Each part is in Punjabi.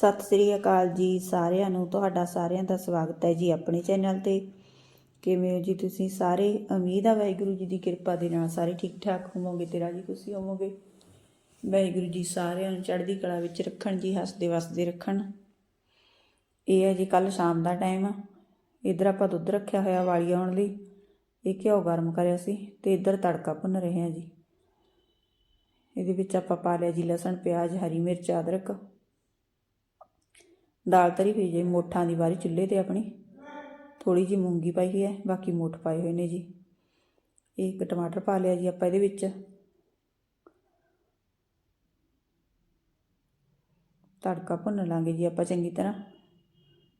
ਸਤਿ ਸ੍ਰੀ ਅਕਾਲ ਜੀ ਸਾਰਿਆਂ ਨੂੰ, ਤੁਹਾਡਾ ਸਾਰਿਆਂ ਦਾ ਸਵਾਗਤ ਹੈ ਜੀ ਆਪਣੇ ਚੈਨਲ ਤੇ। ਕਿਵੇਂ ਹੋ ਜੀ ਤੁਸੀਂ ਸਾਰੇ? ਉਮੀਦ ਆ ਵਾਹਿਗੁਰੂ ਜੀ ਦੀ ਕਿਰਪਾ ਦੇ ਨਾਲ ਸਾਰੇ ਠੀਕ ਠਾਕ ਹੋਵੋਗੇ ਤੇ ਰਾਜੀ ਖੁਸ਼ੀ ਹੋਵੋਗੇ। ਵਾਹਿਗੁਰੂ ਜੀ ਸਾਰਿਆਂ ਨੂੰ ਚੜ੍ਹਦੀ ਕਲਾ ਵਿੱਚ ਰੱਖਣ ਜੀ, ਹੱਸਦੇ ਵਸਦੇ ਰੱਖਣ। ਇਹ ਹੈ ਜੀ ਕੱਲ ਸ਼ਾਮ ਦਾ ਟਾਈਮ ਆ। ਇਧਰ ਆਪਾਂ ਦੁੱਧ ਰੱਖਿਆ ਹੋਇਆ ਵਾਲੀ ਆਉਣ ਲਈ। ਇਹ ਘਿਓ ਗਰਮ ਕਰਿਆ ਸੀ ਤੇ ਇਧਰ ਤੜਕਾ ਭੁੰਨ ਰਹੇ ਹਾਂ ਜੀ। ਇਹਦੇ ਵਿੱਚ ਆਪਾਂ ਪਾ ਲਿਆ ਜੀ ਲਸਣ, ਪਿਆਜ਼, ਹਰੀ ਮਿਰਚ, ਅਦਰਕ। ਦਾਲ ਤਰੀ ਹੋਈ ਜੇ, ਮੋਠਾਂ ਦੀ ਵਾਰੀ ਚੁੱਲ੍ਹੇ ਤੇ ਆਪਣੀ। ਥੋੜੀ ਜੀ ਮੂੰਗੀ ਪਾਈ ਹੈ, ਬਾਕੀ ਮੋਠ ਪਾਏ ਹੋਏ ਨੇ ਜੀ। ਇੱਕ ਟਮਾਟਰ ਪਾ ਲਿਆ ਜੀ ਆਪਾਂ ਇਹਦੇ ਵਿੱਚ। ਤੜਕਾ ਭੁੰਨ ਲਾਂਗੇ ਜੀ ਆਪਾਂ ਚੰਗੀ ਤਰ੍ਹਾਂ।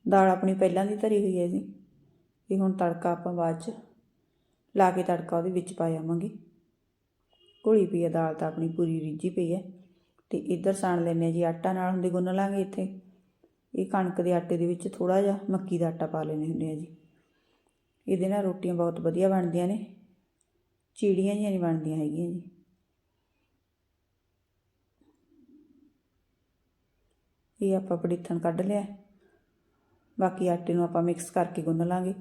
ਦਾਲ ਆਪਣੀ ਪਹਿਲਾਂ ਦੀ ਧਰੀ ਹੋਈ ਹੈ ਜੀ। ਇਹ ਹੁਣ ਤੜਕਾ ਆਪਾਂ ਬਾਅਦ ਚ ਲਾ ਕੇ ਤੜਕਾ ਉਹਦੇ ਵਿੱਚ ਪਾ ਜਾਵਾਂਗੇ ਘੁਲੀ ਪਈ ਹੈ, ਦਾਲ ਤਾਂ ਆਪਣੀ ਪੂਰੀ ਰਿੱਝੀ ਪਈ ਹੈ। ਤੇ ਇੱਧਰ ਸਾਣ ਲੈਣੇ ਆ ਜੀ, ਆਟਾ ਨਾਲ ਹੁੰਦੇ ਗੁੰਨ ਲਾਂਗੇ ਇੱਥੇ। ਇਹ ਕਣਕ ਦੇ ਆਟੇ ਦੇ ਵਿੱਚ ਥੋੜਾ ਜਿਹਾ ਮੱਕੀ ਦਾ ਆਟਾ ਪਾ ਲੈਣੇ ਹੁੰਦੇ ਆ ਜੀ। ਇਹਦੇ ਨਾਲ ਰੋਟੀਆਂ ਬਹੁਤ ਵਧੀਆ ਬਣਦੀਆਂ ਨੇ। ਚੀੜੀਆਂ ਜਿਹੀਆਂ ਨਹੀਂ ਬਣਦੀਆਂ ਹੈਗੀਆਂ ਜੀ। ਇਹ ਆਪਾਂ ਪੜੀਥਣ ਕੱਢ ਲਿਆ। ਬਾਕੀ ਆਟੇ ਨੂੰ ਆਪਾਂ ਮਿਕਸ ਕਰਕੇ ਗੁੰਨ ਲਾਂਗੇ।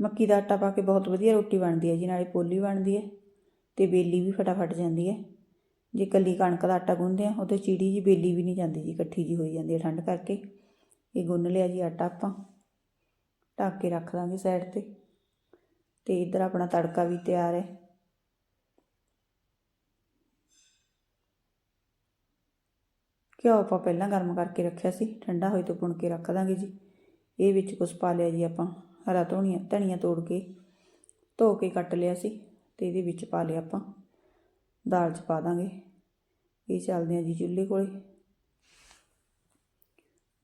ਮੱਕੀ ਦਾ ਆਟਾ ਪਾ ਕੇ ਬਹੁਤ ਵਧੀਆ ਰੋਟੀ ਬਣਦੀ ਹੈ ਜੀ, ਨਾਲੇ ਪੋਲੀ ਬਣਦੀ ਹੈ ਤੇ ਬੇਲੀ ਵੀ ਫਟਾਫਟ ਜਾਂਦੀ ਹੈ। ਜੇ ਇਕੱਲੀ ਕਣਕ ਦਾ ਆਟਾ ਗੁੰਨਦੇ ਆ ਉਹ ਤੇ ਚੀੜੀ ਜੀ ਬੇਲੀ ਵੀ ਨਹੀਂ ਜਾਂਦੀ ਜੀ, ਇਕੱਠੀ ਜੀ ਹੋਈ ਜਾਂਦੀ ਹੈ ਠੰਡ ਕਰਕੇ। ਇਹ ਗੁੰਨ ਲਿਆ ਜੀ ਆਟਾ ਆਪਾਂ, ਢੱਕ ਕੇ ਰੱਖ ਦਾਂਗੇ ਸਾਈਡ ਤੇ। ਤੇ ਇੱਧਰ ਆਪਣਾ ਤੜਕਾ ਵੀ ਤਿਆਰ ਹੈ। ਘਿਓ ਆਪਾਂ ਪਹਿਲਾਂ ਗਰਮ ਕਰਕੇ ਰੱਖਿਆ ਸੀ, ਠੰਡਾ ਹੋਏ ਤੋਂ ਪੁਣ ਕੇ ਰੱਖ ਦਾਂਗੇ ਜੀ। ਇਹ ਵਿੱਚ ਕੁਝ ਪਾ ਲਿਆ ਜੀ ਆਪਾਂ, ਹਰਾ ਧਨੀਆ ਧਨੀਆ ਤੋੜ ਕੇ, ਧੋ ਕੇ ਕੱਟ ਲਿਆ ਸੀ, ਤੇ ਇਹਦੇ ਵਿੱਚ ਪਾ ਲਿਆ ਆਪਾਂ। ਦਾਲ 'ਚ ਪਾ ਦਾਂਗੇ। ਇਹ ਚੱਲਦੇ ਆ ਜੀ ਚੁੱਲ੍ਹੇ ਕੋਲੇ।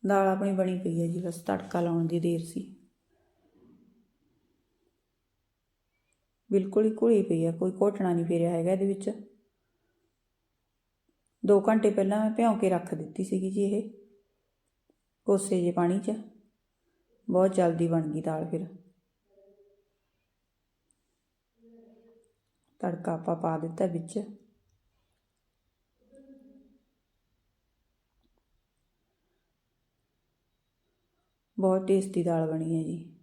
ਦਾਲ ਆਪਣੀ ਬਣੀ ਪਈ ਹੈ ਜੀ, ਬਸ ਤੜਕਾ ਲਾਉਣ ਦੀ ਦੇਰ ਸੀ। ਬਿਲਕੁਲ ਹੀ ਘੁਲੀ ਪਈ ਹੈ ਕੋਈ ਘੋਟਣਾ ਨਹੀਂ ਫੇਰਿਆ ਹੈਗਾ ਇਹਦੇ ਵਿੱਚ। 2 ਘੰਟੇ ਪਹਿਲਾਂ ਮੈਂ ਭਿਉਂ ਕੇ ਰੱਖ ਦਿੱਤੀ ਸੀਗੀ ਜੀ ਇਹ। ਕੋਸੇ ਜੇ ਪਾਣੀ 'ਚ। ਬਹੁਤ ਜਲਦੀ ਬਣ ਗਈ ਦਾਲ ਫਿਰ। ਤੜਕਾ ਆਪਾਂ ਪਾ ਦਿੱਤਾ ਵਿੱਚ। ਬਹੁਤ ਟੇਸਟੀ ਦਾਲ ਬਣੀ ਹੈ ਜੀ।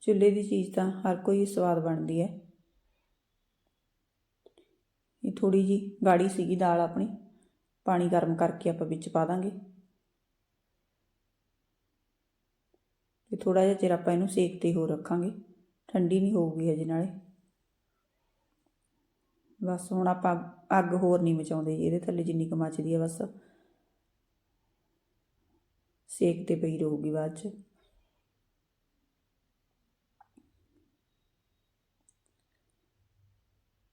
ਚੁੱਲ੍ਹੇ ਦੀ ਚੀਜ਼ ਤਾਂ ਹਰ ਕੋਈ ਸਵਾਦ ਬਣਦੀ ਹੈ। ਇਹ ਥੋੜੀ ਜੀ ਗਾੜੀ ਸੀਗੀ ਦਾਲ ਆਪਣੀ, ਪਾਣੀ ਗਰਮ ਕਰਕੇ ਆਪਾਂ ਵਿੱਚ ਪਾ ਦਾਂਗੇ। ਤੇ ਥੋੜਾ ਜਿਹਾ ਚਿਰ ਆਪਾਂ ਇਹਨੂੰ ਸੇਕ ਤੇ ਹੋਰ ਰੱਖਾਂਗੇ। ਠੰਡੀ ਨਹੀਂ ਹੋਊਗੀ ਹਜੇ ਨਾਲੇ। ਬਸ ਹੁਣ ਆਪਾਂ ਅੱਗ ਹੋਰ ਨਹੀਂ ਮਚਾਉਂਦੇ ਜੀ, ਇਹਦੇ ਥੱਲੇ ਜਿੰਨੀ ਕੁ ਮੱਚਦੀ ਹੈ ਬਸ। ਸੇਕ ਤੇ ਪਈ ਰਹੂਗੀ ਬਾਅਦ ਚ।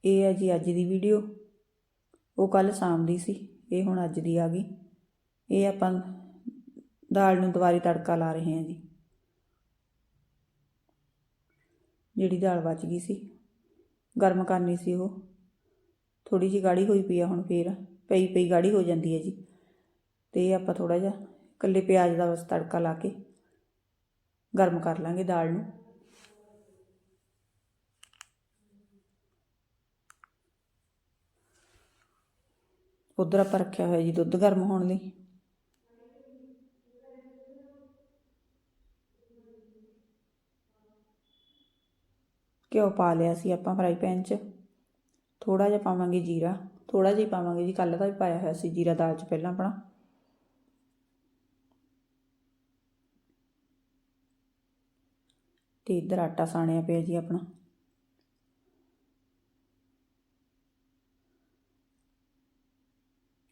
ਇਹ ਹੈ ਜੀ ਅੱਜ ਦੀ ਵੀਡੀਓ। ਉਹ ਕੱਲ ਸ਼ਾਮ ਦੀ ਸੀ, ਇਹ ਹੁਣ ਅੱਜ ਦੀ ਆ ਗਈ। ਇਹ ਆਪਾਂ ਦਾਲ ਨੂੰ ਦੁਬਾਰੀ ਤੜਕਾ ਲਾ ਰਹੇ ਹਾਂ ਜੀ। ਜਿਹੜੀ ਦਾਲ ਬਚ ਗਈ ਸੀ, ਗਰਮ ਕਰਨੀ ਸੀ ਉਹ। ਥੋੜੀ ਜਿਹੀ ਗਾੜੀ ਹੋਈ ਪਈ ਆ ਹੁਣ ਫੇਰ, ਪਈ ਪਈ ਗਾੜੀ ਹੋ ਜਾਂਦੀ ਹੈ ਜੀ। ਤੇ ਇਹ ਆਪਾਂ ਥੋੜਾ ਜਿਹਾ ਕੱਲੇ ਪਿਆਜ਼ ਦਾ ਬਸ ਤੜਕਾ ਲਾ ਕੇ ਗਰਮ ਕਰ ਲਾਂਗੇ ਦਾਲ ਨੂੰ। ਉਧਰ ਆਪਾਂ ਰੱਖਿਆ ਹੋਇਆ ਜੀ ਦੁੱਧ ਗਰਮ ਹੋਣ ਲਈ। ਘਿਓ ਪਾ ਲਿਆ ਸੀ ਆਪਾਂ ਫਰਾਈ ਪੈਨ 'ਚ। ਥੋੜ੍ਹਾ ਜਿਹਾ ਪਾਵਾਂਗੇ ਜੀਰਾ, ਥੋੜ੍ਹਾ ਜਿਹਾ ਪਾਵਾਂਗੇ ਜੀ, ਕੱਲ੍ਹ ਦਾ ਵੀ ਪਾਇਆ ਹੋਇਆ ਸੀ ਜੀਰਾ ਦਾਲ 'ਚ ਪਹਿਲਾਂ ਆਪਣਾ। ਤੇ ਇੱਧਰ ਆਟਾ ਸਾਣਿਆ ਪਿਆ ਜੀ ਆਪਣਾ।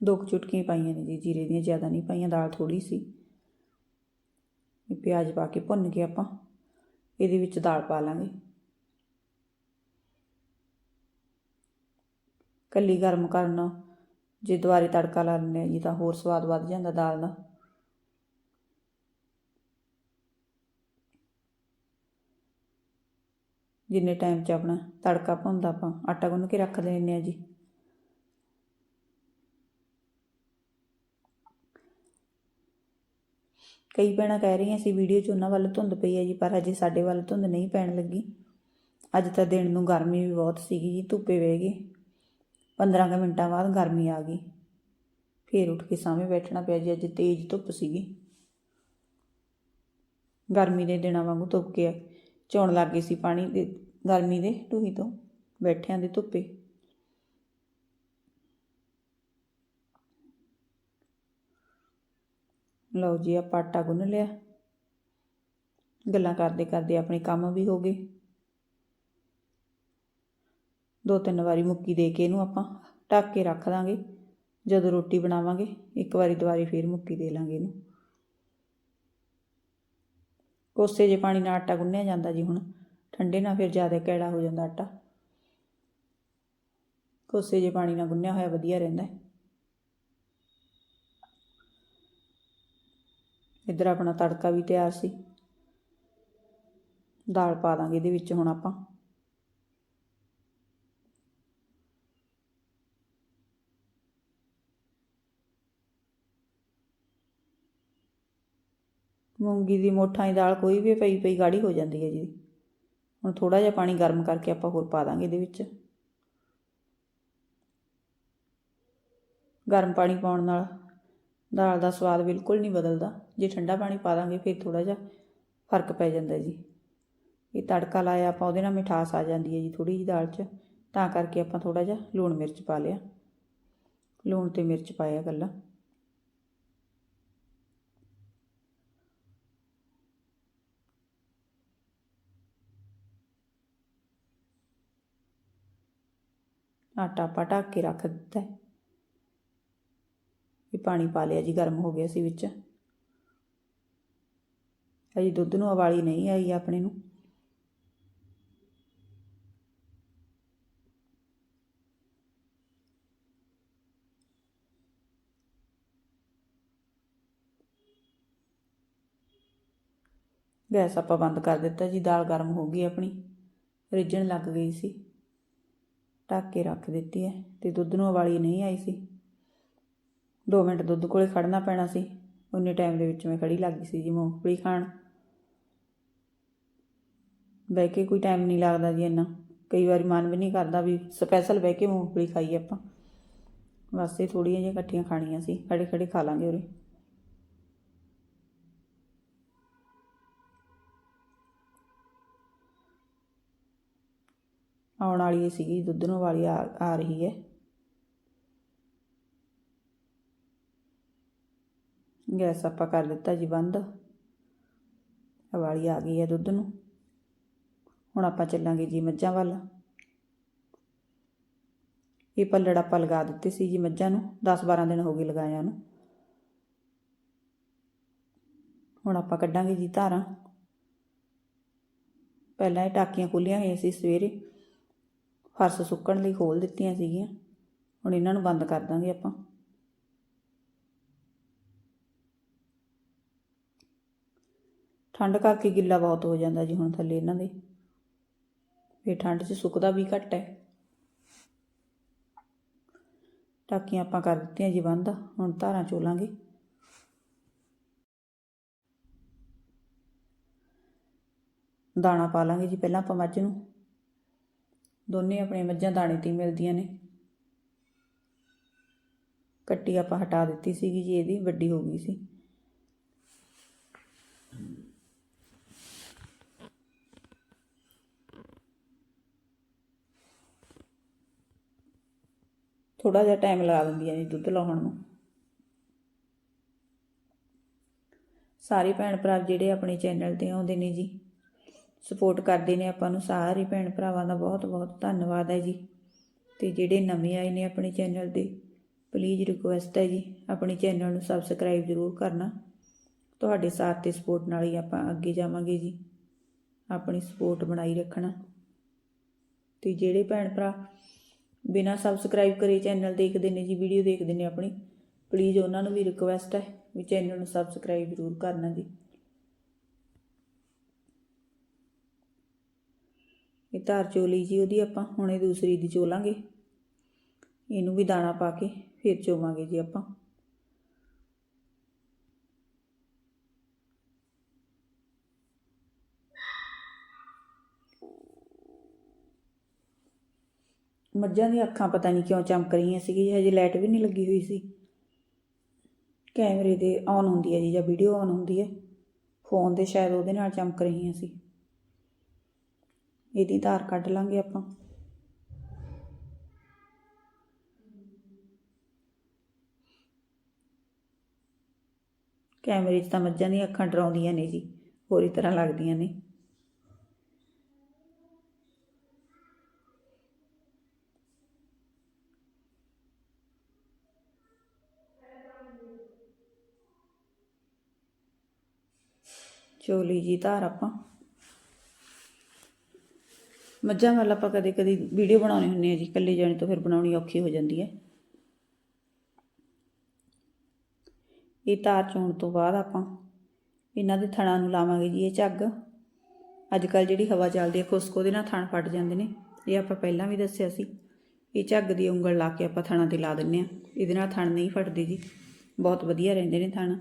ਦੋ ਕੁ ਚੁਟਕੀਆਂ ਪਾਈਆਂ ਨੇ ਜੀ, ਜੀਰੇ ਦੀਆਂ ਜ਼ਿਆਦਾ ਨਹੀਂ ਪਾਈਆਂ, ਦਾਲ ਥੋੜੀ ਸੀ। ਇਹ ਪਿਆਜ਼ ਪਾ ਕੇ ਭੁੰਨ ਕੇ ਆਪਾਂ, ਇਹਦੇ ਵਿੱਚ ਦਾਲ ਪਾ ਲਾਂਗੇ। ਕੱਲੀ ਗਰਮ ਕਰਨਾ, ਜੇ ਦੁਬਾਰੇ ਤੜਕਾ ਲਾ ਲੈਂਦੇ ਹਾਂ ਜੀ ਤਾਂ ਹੋਰ ਸਵਾਦ ਵੱਧ ਜਾਂਦਾ ਦਾਲ ਦਾ। ਜਿੰਨੇ ਟਾਈਮ 'ਚ ਆਪਣਾ ਤੜਕਾ ਭੁੰਦਾ ਆਪਾਂ, ਆਟਾ ਗੁੰਨ ਕੇ ਰੱਖ ਲੈਂਦੇ ਆ ਜੀ। ਕਈ ਭੈਣਾਂ ਕਹਿ ਰਹੀਆਂ ਸੀ, ਵੀਡੀਓ 'ਚ ਉਹਨਾਂ ਵੱਲ ਧੁੰਦ ਪਈ ਹੈ ਜੀ, ਪਰ ਹਜੇ ਸਾਡੇ ਵੱਲ ਧੁੰਦ ਨਹੀਂ ਪੈਣ ਲੱਗੀ। ਅੱਜ ਤਾਂ ਦਿਨ ਨੂੰ ਗਰਮੀ ਵੀ ਬਹੁਤ ਸੀਗੀ ਜੀ, ਧੁੱਪੇ ਬਹਿ ਗਏ। 15 ਕੁ ਮਿੰਟਾਂ ਬਾਅਦ ਗਰਮੀ ਆ ਗਈ। ਫੇਰ ਉੱਠ ਕੇ ਸਾਹਮਣੇ ਬੈਠਣਾ ਪਿਆ ਜੀ, ਅੱਜ ਤੇਜ਼ ਧੁੱਪ ਸੀਗੀ। ਗਰਮੀ ਦੇ ਦਿਨਾਂ ਵਾਂਗੂ ਧੁੱਪ ਕੇ ਚੌਣ ਲੱਗ ਗਈ ਸੀ ਪਾਣੀ ਦੇ, ਗਰਮੀ ਦੇ ਢੂਹੀ ਤੋਂ, ਬੈਠਿਆਂ ਦੇ ਧੁੱਪੇ। ਲਓ ਜੀ ਆਪਾਂ ਆਟਾ ਗੁੰਨ ਲਿਆ। ਗੱਲਾਂ ਕਰਦੇ ਕਰਦੇ ਆਪਣੇ ਕੰਮ ਵੀ ਹੋ ਗਏ। ਦੋ ਤਿੰਨ ਵਾਰੀ ਮੁੱਕੀ ਦੇ ਕੇ ਇਹਨੂੰ ਆਪਾਂ ਢੱਕ ਕੇ ਰੱਖ ਦਾਂਗੇ। ਜਦੋਂ ਰੋਟੀ ਬਣਾਵਾਂਗੇ, ਇੱਕ ਵਾਰੀ ਦੁਬਾਰੀ ਫੇਰ ਮੁੱਕੀ ਦੇ ਲਾਂਗੇ ਇਹਨੂੰ। ਕੋਸੇ ਜੇ ਪਾਣੀ ਨਾਲ ਆਟਾ ਗੁੰਨਿਆ ਜਾਂਦਾ ਜੀ ਹੁਣ, ਠੰਡੇ ਨਾਲ ਫਿਰ ਜ਼ਿਆਦਾ ਕੈੜਾ ਹੋ ਜਾਂਦਾ ਆਟਾ। ਕੋਸੇ ਜੇ ਪਾਣੀ ਨਾਲ ਗੁੰਨਿਆ ਹੋਇਆ ਵਧੀਆ ਰਹਿੰਦਾ। ਹੈ ਇੱਧਰ ਆਪਣਾ ਤੜਕਾ ਵੀ ਤਿਆਰ ਸੀ। ਦਾਲ ਪਾ ਦਾਂਗੇ ਇਹਦੇ ਵਿੱਚ ਹੁਣ ਆਪਾਂ। ਮੂੰਗੀ ਦੀ ਮੋਠਾਂ ਦੀ ਦਾਲ ਕੋਈ ਵੀ ਪਈ ਪਈ ਗਾੜੀ ਹੋ ਜਾਂਦੀ ਹੈ ਜੀ। ਹੁਣ ਥੋੜਾ ਜਿਹਾ ਪਾਣੀ ਗਰਮ ਕਰਕੇ ਆਪਾਂ ਹੋਰ ਪਾ ਦਾਂਗੇ ਇਹਦੇ ਵਿੱਚ। ਗਰਮ ਪਾਣੀ ਪਾਉਣ ਨਾਲ ਦਾਲ ਦਾ ਸਵਾਦ ਬਿਲਕੁਲ ਨਹੀਂ ਬਦਲਦਾ। ਜੇ ਠੰਡਾ ਪਾਣੀ ਪਾ ਦਾਂਗੇ ਫਿਰ ਥੋੜਾ ਜਿਹਾ ਫ਼ਰਕ ਪੈ ਜਾਂਦਾ ਜੀ। ਇਹ ਤੜਕਾ ਲਾਇਆ ਆਪਾਂ ਉਹਦੇ ਨਾਲ ਮਿਠਾਸ ਆ ਜਾਂਦੀ ਹੈ ਜੀ ਥੋੜੀ ਜਿਹੀ ਦਾਲ 'ਚ। ਤਾਂ ਕਰਕੇ ਆਪਾਂ ਥੋੜਾ ਜਿਹਾ ਲੂਣ ਮਿਰਚ ਪਾ ਲਿਆ। ਲੂਣ ਤੇ ਮਿਰਚ ਪਾਇਆ ਇਕੱਲਾ। ਆਟਾ ਆਪਾਂ ਢੱਕ ਕੇ ਰੱਖ ਦਿੱਤਾ ਹੈ। ਇਹ ਪਾਣੀ ਪਾ ਲਿਆ ਜੀ, ਗਰਮ ਹੋ ਗਿਆ ਸੀ ਵਿੱਚ। ਅਜੇ ਦੁੱਧ ਨੂੰ ਉਬਾਲੀ ਨਹੀਂ ਆਈ ਆਪਣੇ ਨੂੰ। ਗੈਸ ਆਪਾਂ ਬੰਦ ਕਰ ਦਿੱਤਾ ਜੀ, ਦਾਲ ਗਰਮ ਹੋ ਗਈ ਆਪਣੀ। ਰਿੱਝਣ ਲੱਗ ਗਈ ਸੀ। ਢੱਕ ਕੇ ਰੱਖ ਦਿੱਤੀ ਹੈ ਤੇ ਦੁੱਧ ਨੂੰ ਉਬਾਲੀ ਨਹੀਂ ਆਈ ਸੀ। 2 ਮਿੰਟ ਦੁੱਧ ਕੋਲੇ ਖੜਨਾ ਪੈਣਾ ਸੀ। ਉਨੇ ਟਾਈਮ ਦੇ ਵਿੱਚ ਮੈਂ ਖੜੀ ਲੱਗ ਗਈ ਸੀ ਜੀ ਮੂੰਗਫਲੀ ਖਾਣ। ਬਹਿ ਕੇ ਕੋਈ ਟਾਈਮ ਨਹੀਂ ਲੱਗਦਾ ਜੀ ਇੰਨਾ। ਕਈ ਵਾਰੀ ਮਨ ਵੀ ਨਹੀਂ ਕਰਦਾ ਵੀ ਸਪੈਸ਼ਲ ਬਹਿ ਕੇ ਮੂੰਗਫਲੀ ਖਾਈਏ ਆਪਾਂ। ਵਾਸਤੇ ਥੋੜੀਆਂ ਜਿਹੀਆਂ ਇਕੱਠੀਆਂ ਖਾਣੀਆਂ ਸੀ। ਖੜੇ ਖੜੇ ਖਾ ਲਾਂਗੇ ਉਰੇ। ਆਉਣ ਵਾਲੀ ਸੀਗੀ, ਦੁੱਧ ਨੂੰ ਵਾਲੀ ਆ ਆ ਰਹੀ ਹੈ। ਗੈਸ ਆਪਾਂ ਕਰ ਦਿੱਤਾ ਜੀ ਬੰਦ। ਵਾਲੀ ਆ ਗਈ ਹੈ ਦੁੱਧ ਨੂੰ। ਹੁਣ ਆਪਾਂ ਚੱਲਾਂਗੇ ਜੀ ਮੱਝਾਂ ਵੱਲ। ਇਹ ਪੱਲੜ ਆਪਾਂ ਲਗਾ ਦਿੱਤੇ ਸੀ ਜੀ ਮੱਝਾਂ ਨੂੰ। 10-12 ਦਿਨ ਹੋ ਗਏ ਲਗਾਇਆ ਨੂੰ। ਹੁਣ ਆਪਾਂ ਕੱਢਾਂਗੇ ਜੀ ਧਾਰਾਂ। ਪਹਿਲਾਂ ਇਹ ਟਾਕੀਆਂ ਖੁੱਲੀਆਂ ਹੋਈਆਂ ਸੀ ਸਵੇਰੇ। ਫਰਸ਼ ਸੁੱਕਣ ਲਈ ਖੋਲ ਦਿੱਤੀਆਂ ਸੀਗੀਆਂ। ਹੁਣ ਇਹਨਾਂ ਨੂੰ ਬੰਦ ਕਰ ਦਾਂਗੇ ਆਪਾਂ। ਠੰਡ ਕਰਕੇ ਗਿੱਲਾ ਬਹੁਤ ਹੋ ਜਾਂਦਾ ਜੀ ਹੁਣ ਥੱਲੇ ਇਹਨਾਂ ਦੇ। ਫਿਰ ਠੰਡ 'ਚ ਸੁੱਕਦਾ ਵੀ ਘੱਟ ਹੈ। ਟਾਕੀਆਂ ਆਪਾਂ ਕਰ ਦਿੱਤੀਆਂ ਜੀ ਬੰਦ। ਹੁਣ ਧਾਰਾਂ ਚੋਲਾਂਗੇ। ਦਾਣਾ ਪਾ ਲਾਂਗੇ ਜੀ ਪਹਿਲਾਂ ਆਪਾਂ ਮੱਝ ਨੂੰ। ਦੋਨੇ ਆਪਣੇ ਮੱਝਾਂ ਦਾਣੇ ਤੇ ਮਿਲਦੀਆਂ ਨੇ। ਕੱਟੀ ਆਪਾਂ ਹਟਾ ਦਿੱਤੀ ਸੀਗੀ ਜੀ, ਇਹਦੀ ਵੱਡੀ ਹੋ ਗਈ ਸੀ। ਥੋੜਾ ਜਿਹਾ ਟਾਈਮ ਲਾ ਦਿੰਦੀਆਂ ਜੀ ਦੁੱਧ ਲਾਉਣ ਨੂੰ। ਸਾਰੇ ਭੈਣ ਭਰਾ ਜਿਹੜੇ ਆਪਣੇ ਚੈਨਲ ਤੇ ਆਉਂਦੇ ਨੇ ਜੀ ਸਪੋਰਟ ਕਰਦੇ ਨੇ ਆਪਾਂ ਨੂੰ ਸਾਰੇ ਭੈਣ ਭਰਾਵਾਂ ਦਾ ਬਹੁਤ ਬਹੁਤ ਧੰਨਵਾਦ ਹੈ ਜੀ। ਤੇ ਜਿਹੜੇ ਨਵੇਂ ਆਏ ਨੇ ਆਪਣੇ ਚੈਨਲ ਤੇ ਪਲੀਜ਼ ਰਿਕੁਐਸਟ ਹੈ ਜੀ, ਆਪਣੇ ਚੈਨਲ ਨੂੰ ਸਬਸਕ੍ਰਾਈਬ ਜ਼ਰੂਰ ਕਰਨਾ। ਤੁਹਾਡੇ ਸਾਥ ਤੇ ਸਪੋਰਟ ਨਾਲ ਹੀ ਆਪਾਂ ਅੱਗੇ ਜਾਵਾਂਗੇ ਜੀ। ਆਪਣੀ ਸਪੋਰਟ ਬਣਾਈ ਰੱਖਣਾ। ਤੇ ਜਿਹੜੇ ਭੈਣ ਭਰਾ ਬਿਨਾ ਸਬਸਕ੍ਰਾਈਬ ਕਰੇ ਚੈਨਲ ਦੇਖਦੇ ਨੇ ਜੀ ਵੀਡੀਓ ਦੇਖਦੇ ਨੇ ਆਪਣੀ ਪਲੀਜ਼ ਉਹਨਾਂ ਨੂੰ ਵੀ ਰਿਕੁਐਸਟ ਹੈ ਵੀ ਚੈਨਲ ਨੂੰ ਸਬਸਕ੍ਰਾਈਬ ਜ਼ਰੂਰ ਕਰਨਾ ਜੀ। ਇਹ ਧਾਰ ਚੋਲੀ ਜੀ, ਉਹਦੀ ਆਪਾਂ ਹੁਣੇ ਦੂਸਰੀ ਦੀ ਚੋਲਾਂਗੇ। ਇਹਨੂੰ ਵੀ ਦਾਣਾ ਪਾ ਕੇ ਫਿਰ ਚੋਵਾਂਗੇ ਜੀ ਆਪਾਂ। ਮੱਝਾਂ ਦੀਆਂ ਅੱਖਾਂ ਪਤਾ ਨਹੀਂ ਕਿਉਂ ਚਮਕ ਰਹੀਆਂ ਸੀਗੀ ਹਜੇ ਲਾਈਟ ਵੀ ਨਹੀਂ ਲੱਗੀ ਹੋਈ ਸੀ। ਕੈਮਰੇ ਦੇ ਆਨ ਹੁੰਦੀ ਹੈ ਜੀ, ਜਾਂ ਵੀਡੀਓ ਆਨ ਹੁੰਦੀ ਹੈ। ਫੋਨ ਦੇ ਸ਼ਾਇਦ ਉਹਦੇ ਨਾਲ ਚਮਕ ਰਹੀਆਂ ਸੀ। ਇਹਦੀ ਧਾਰ ਕੱਢ ਲਾਂਗੇ ਆਪਾਂ। ਕੈਮਰੇ 'ਚ ਤਾਂ ਮੱਝਾਂ ਦੀਆਂ ਅੱਖਾਂ ਡਰਾਉਂਦੀਆਂ ਨੇ ਜੀ, ਹੋਰ ਹੀ ਤਰ੍ਹਾਂ ਲੱਗਦੀਆਂ ਨੇ। ਚੋਲੀ ਜੀ ਧਾਰ ਆਪਾਂ। ਮੱਝਾਂ ਵੱਲ ਆਪਾਂ ਕਦੇ ਕਦੇ ਵੀਡੀਓ ਬਣਾਉਣੀ ਹੁੰਦੀ ਹੈ ਜੀ, ਇਕੱਲੇ ਜਾਣੇ ਤੋਂ ਫਿਰ ਬਣਾਉਣੀ ਔਖੀ ਹੋ ਜਾਂਦੀ ਹੈ। ਇਹ ਤਾਰ ਚੋਣ ਤੋਂ ਬਾਅਦ ਆਪਾਂ ਇਹਨਾਂ ਦੇ ਥਣਾਂ ਨੂੰ ਲਾਵਾਂਗੇ ਜੀ ਇਹ ਝੱਗ। ਅੱਜ ਕੱਲ ਜਿਹੜੀ ਹਵਾ ਚੱਲਦੀ ਹੈ, ਖੁਸਕ ਉਹਦੇ ਨਾਲ ਥਣ ਫਟ ਜਾਂਦੇ ਨੇ। ਇਹ ਆਪਾਂ ਪਹਿਲਾਂ ਵੀ ਦੱਸਿਆ ਸੀ, ਇਹ ਝੱਗ ਦੀ ਉਂਗਲ ਲਾ ਕੇ ਆਪਾਂ ਥਣਾਂ ਤੇ ਲਾ ਦਿੰਨੇ ਆ ਇਹਦੇ ਨਾਲ ਥਣ ਨਹੀਂ ਫਟਦੇ ਜੀ, ਬਹੁਤ ਵਧੀਆ ਰਹਿੰਦੇ ਨੇ ਥਣ।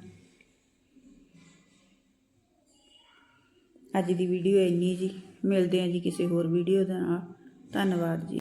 ਅੱਜ ਦੀ ਵੀਡੀਓ ਇੰਨੀ ਜੀ। ਮਿਲਦੇ ਹਾਂ ਜੀ ਕਿਸੇ ਹੋਰ ਵੀਡੀਓ ਦੇ ਨਾਲ। ਧੰਨਵਾਦ ਜੀ।